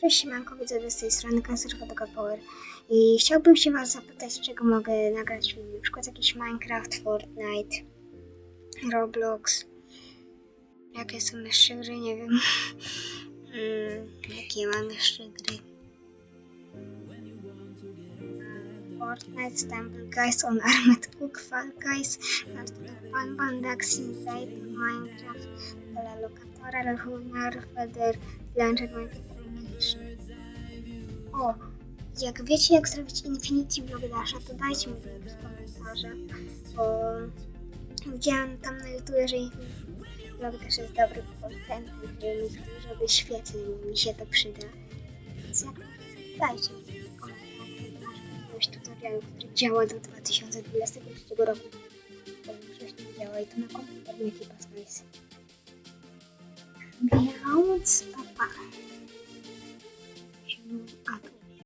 Cześć siemanko, widzę z tej strony Kancerowego Power. I chciałbym się was zapytać, czego mogę nagrać film, na przykład jakiś Minecraft, Fortnite, Roblox, jakie są jeszcze gry, nie wiem, mm, jakie mam jeszcze gry. Fortnite, Stumble Guys, On Armored Cook, Fall Guys, Fun, Bandax, Inside, Minecraft, Lokatora, Lunar, Feather, Launcher, Minecraft, o, jak wiecie jak zrobić Infinity Vlogdasha, to dajcie mi w komentarzach, bo widziałam tam na YouTube, że Infinity jest dobry content, wyświetleń i mi się to przyda. Więc jak dajcie mi w komentarzach jakiegoś tutorialu, który działa do 2023 roku. Bo większość nie działa i to na komputer Keep Space. Więc, pa, pa.